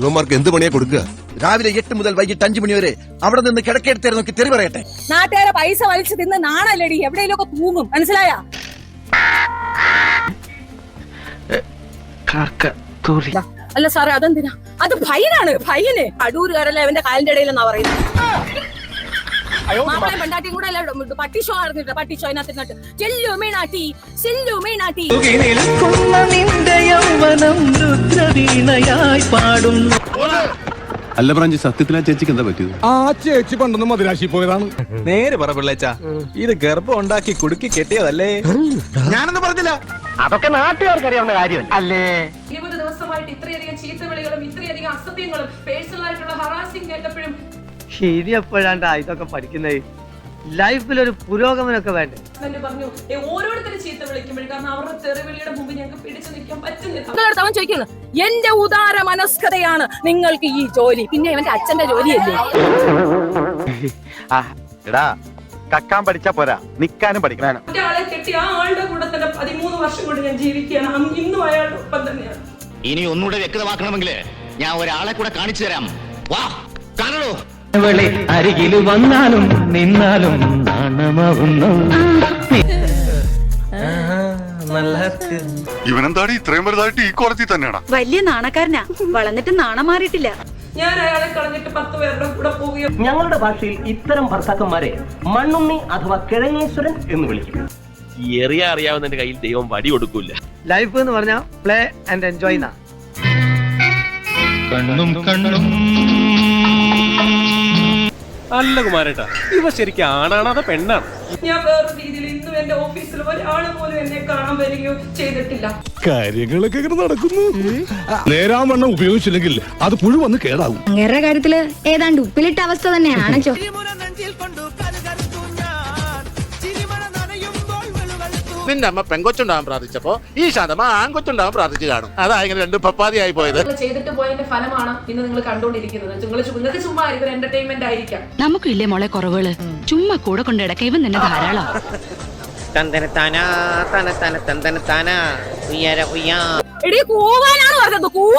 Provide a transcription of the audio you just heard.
ഇവന്മാർക്ക് എന്ത് പണിയാ കൊടുക്കുക? രാവിലെ എട്ട് മുതൽ വൈകിട്ട് അഞ്ചു മണി വരെ അവിടെ നിന്ന് കിടക്കെടുത്തേരെ നോക്കി തെറി പറയട്ടെ. നാട്ടുകാരെ പൈസ വലിച്ചു തിന്ന് നാണല്ലടി. എവിടെയെങ്കിലും ഒക്കെ തൂങ്ങും. മനസ്സിലായ? അല്ല സാറേ അതെന്തിനാ? അത് ഭയനാണ് ഭയന് അടൂരുകാരല്ലേ അവന്റെ കാലിന്റെ ഇടയിലെന്നാ പറയുന്നത്. മാപ്പിളയും പെണ്ടാട്ടിയും കൂടെ അല്ല പട്ടി ഷോ നടന്നിട്ട് പട്ടി ഷോ അതിനകത്ത് ചെല്ലു മീനാട്ടി ചെല്ലു മീനാട്ടി നിൽക്കുന്ന നിന്റെ യൗവനം രുദ്രവീണയായി പാടുന്നു. അല്ല പ്രാഞ്ചി സത്യത്തിലാ ആ ചേച്ചിക്ക് എന്താ പറ്റിയത്? ആ ചേച്ചി പണ്ടൊന്നും മദിരാശി പോയതാണ്. നേരെ പറ പിള്ളേച്ച. ഇത് ഗർഭം ഉണ്ടാക്കി കുടുക്കി കെട്ടിയതല്ലേ? ഞാനൊന്നും പറഞ്ഞില്ല. അതൊക്കെ നാട്ടുകാർക്കറിയാവുന്ന കാര്യം അല്ലേ? ഇരുപത് ദിവസമായിട്ട് ഇത്രയധികം ചീത്തവിളികളും ഇത്രയധികം അസഭ്യങ്ങളും പേഴ്സണൽ ആയിട്ടുള്ള ഹറാസിംഗ് കേട്ടപ്പോഴും ശരി എപ്പോഴാണ്ടാ ഇതൊക്കെ പഠിക്കുന്നത് ലൈഫിലൊരു പുരോഗമനമൊക്കെ വേണ്ടേ? തന്നെ പറഞ്ഞു "ഏ, ഓരോരുത്തരും ചീത്ത വിളിക്കുമ്പോഴും കാരണം അവരുടെ ഞങ്ങൾക്ക് പിടിച്ചു നിൽക്കാൻ പറ്റുന്നില്ല. നിങ്ങളടുത്ത് അവൻ ചോദിക്കുന്നു എന്റെ ഉദാര മനസ്കതയാണ് നിങ്ങൾക്ക് ഈ ജോലി? പിന്നെ ഇവന്റെ അച്ഛന്റെ ജോലിയല്ലേ? എടാ കക്കാൻ പഠിച്ച പോരാ നിക്കാനും പഠിക്കണം. ഒരാളെ കെട്ടി ആ ആളുടെ കൂടെ തന്നെ പതിമൂന്ന് വർഷം കൊണ്ട് ഞാൻ ജീവിക്കുകയാണ്. അന്ന് ഇന്നും അയാളുടെ ഒപ്പം തന്നെയാണ്. ഇനി ഒന്നുകൂടെ വ്യക്തമാക്കണമെങ്കിൽ ഞാൻ ഒരാളെ കൂടെ കാണിച്ചു തരാം. വാ. അവളെ അരികിൽ വന്നാലും നിന്നാലും നാണമാവുന്നു. നല്ല ഇവനെന്താണ് ഇത്രയും വലുതായിട്ട് ഈ കോളത്തിൽ തന്നെയാണ്? വലിയ നാണക്കാരനാ. വളർന്നിട്ട് നാണം മാറിയിട്ടില്ല. ഞാൻ അയാളെ കളഞ്ഞിട്ട് പത്ത് പേരുടെ കൂടെ പോവുകയും ഞങ്ങളുടെ ഭാഷയിൽ ഇത്തരം ഭർത്താക്കന്മാരെ മണ്ണുണ്ണി അഥവാ കിഴങ്ങേശ്വരൻ എന്ന് വിളിക്കും. എറിയ അറിയാവുന്നതിന്റെ കയ്യിൽ ദൈവം വടി കൊടുക്കൂല. ലൈഫ് എന്ന് പറഞ്ഞാൽ പ്ലേ ആൻഡ് എൻജോയ് കണ്ണും കണ്ണും അല്ല കുമാരേട്ടാ ഇവ ശരിക്കും ആണാണോ അതോ പെണ്ണാണ്? ഞാൻ വേറെ രീതിയിൽ ഇന്നും എന്റെ ഓഫീസിൽ ഒരാളെ പോലും എന്നെ കാണാൻ വരികയോ ചെയ്തിട്ടില്ല. കാര്യങ്ങളൊക്കെ ഇങ്ങനെ നടക്കുന്നു. നേരാൻ വണ്ണം ഉപയോഗിച്ചില്ലെങ്കിൽ അത് പുഴു വന്ന് കേടാകും. വേറെ കാര്യത്തിൽ ഏതാണ്ട് ഉപ്പിലിട്ട അവസ്ഥ തന്നെയാണ് നിന്റെ അമ്മ പെങ്കൊച്ചുണ്ടാവാൻ പ്രാർത്ഥിച്ചപ്പോ ഈ ശാന്തമ്മ ആൺകൊച്ചുണ്ടാവാൻ പ്രാർത്ഥിച്ചു കാണും അതാ ഇങ്ങനെ രണ്ടും പപ്പാതിയായി പോയത്. ചെയ്തിട്ട് പോയതിന്റെ ഫലമാണ് ഇന്ന് നിങ്ങൾ കണ്ടുകൊണ്ടിരിക്കുന്നത്. നിങ്ങൾ നിങ്ങൾക്ക് ചുമ്മാ ആയിരിക്കും എന്റർടൈൻമെന്റ് ആയിരിക്കാം. നമുക്കും മോളെ കുറവുകൾ? ചുമ്മാ കൂടെ കൊണ്ട് ഇടക്ക ഇവൻ തന്നെ ധാരാളം. ഉയ്യര ഉയ്യാ. എടി കൂവാനാണ് പറഞ്ഞത്. കൂവ